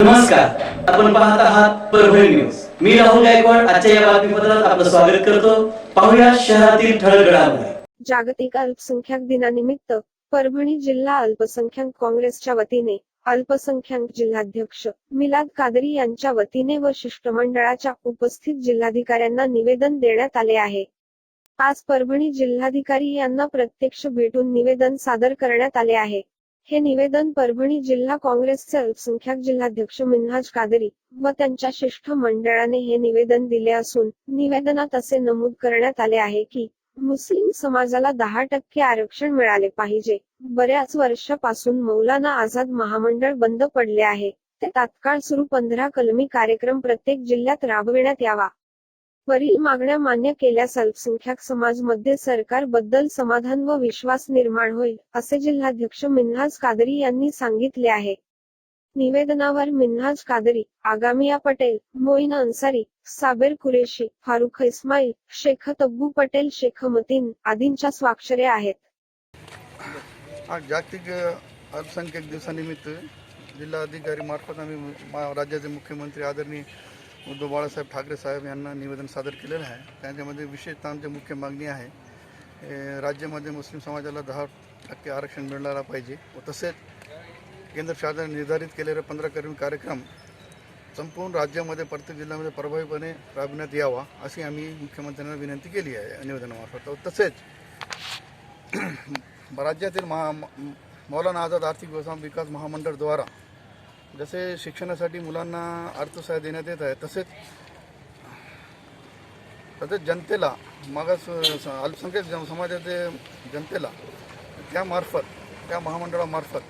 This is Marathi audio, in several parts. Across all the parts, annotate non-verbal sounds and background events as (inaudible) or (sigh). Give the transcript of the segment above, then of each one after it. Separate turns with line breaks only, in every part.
नमस्कार. आपण पाहत आहात परभणी न्यूज. मी राहुल गायकवाड. आजच्या या बातमीपत्रात आपलं स्वागत करतो. पाहूया शहरातील ठळक घडामोडी
जागतिक अल्पसंख्याक दिनानिमित्त परभणी जिल्हा अल्पसंख्याक काँग्रेसच्या वतीने अल्पसंख्याक जिल्हाध्यक्ष मिलाद कादरी यांच्या वतीने व शिष्टमंडळाच्या उपस्थित जिल्हाधिकाऱ्यांना निवेदन देण्यात आले आहे. आज परभणी जिल्हाधिकारी यांना प्रत्यक्ष भेटून निवेदन सादर करण्यात आले आहे. हे निवेदन परभणी जिल्हा काँग्रेसचे अल्पसंख्याक जिल्हाध्यक्ष मिन्हाज कादरी व त्यांच्या शिष्ठ मंडळाने हे निवेदन दिले असून निवेदनात असे नमूद करण्यात आले आहे की मुस्लिम समाजाला दहा टक्के आरक्षण मिळाले पाहिजे. बऱ्याच वर्षापासून मौलाना आझाद महामंडळ बंद पडले आहे. ते तात्काळ सुरू पंधरा कलमी कार्यक्रम प्रत्येक जिल्ह्यात राबविण्यात यावा. वरील मागण्या मान्य केल्यास अल्पसंख्याक समाजमध्ये सरकारबद्दल समाधान व विश्वास निर्माण होईल असे जिल्हाध्यक्ष मिन्हाज कादरी यांनी सांगितले आहे. निवेदनावर मिन्हाज कादरी आगामिया पटेल मोईन अन्सारी साबेर कुरेशी फारुख इस्माईल शेख तब्बू पटेल शेख मतीन आदींच्या स्वाक्षरे आहेत.
आज जागतिक अल्पसंख्याक दिवसानिमित्त जिल्हाधिकारी मार्फत आम्ही राज्याचे मुख्यमंत्री आदरणीय उद्धव बाळासाहेब ठाकरे साहेब यांना निवेदन सादर केलेलं आहे. त्यांच्यामध्ये विशेषतः आमची मुख्य मागणी आहे राज्यामध्ये मुस्लिम समाजाला दहा टक्के आरक्षण मिळायला पाहिजे व तसेच केंद्र शासनाने निर्धारित केलेले पंधरा कर्मी कार्यक्रम संपूर्ण राज्यामध्ये प्रत्येक जिल्ह्यामध्ये प्रभावीपणे राबविण्यात यावा अशी आम्ही मुख्यमंत्र्यांना विनंती केली आहे निवेदनामार्फत. तसेच (clears throat) राज्यातील महा म- मौलाना आझाद आर्थिक व्यवसाय विकास महामंडळद्वारा जसे शिक्षणासाठी मुलांना अर्थसहाय्य देण्यात येत आहे तसेच तसेच जनतेला मागास अल्पसंख्यक अल्पसंख्याक जन- समाजाचे जनतेला त्यामार्फत त्या महामंडळामार्फत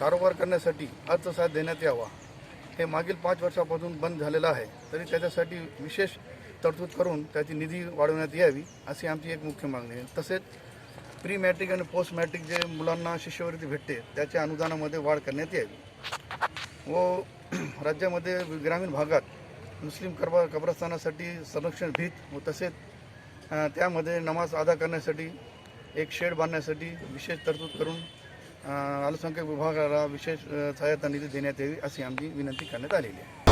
कारोबार करण्यासाठी अर्थसहाय्य देण्यात यावा. हे मागील पाच वर्षापासून बंद झालेलं आहे. तरी त्याच्यासाठी विशेष तरतूद करून त्याची निधी वाढवण्यात यावी अशी आमची एक मुख्य मागणी आहे. तसेच प्री मॅट्रिक आणि पोस्ट मॅट्रिक जे मुलांना शिष्यवृत्ती भेटते त्याच्या अनुदानामध्ये वाढ करण्यात यावी. व (clears throat) राज्यामध्ये ग्रामीण भागात मुस्लिम कबा कब्रस्तानासाठी संरक्षण भीत व तसेच त्यामध्ये नमाज अदा करण्यासाठी एक शेड बांधण्यासाठी विशेष तरतूद करून अल्पसंख्याक विभागाला विशेष सहायता निधी देण्यात यावी अशी आमची विनंती करण्यात आलेली आहे.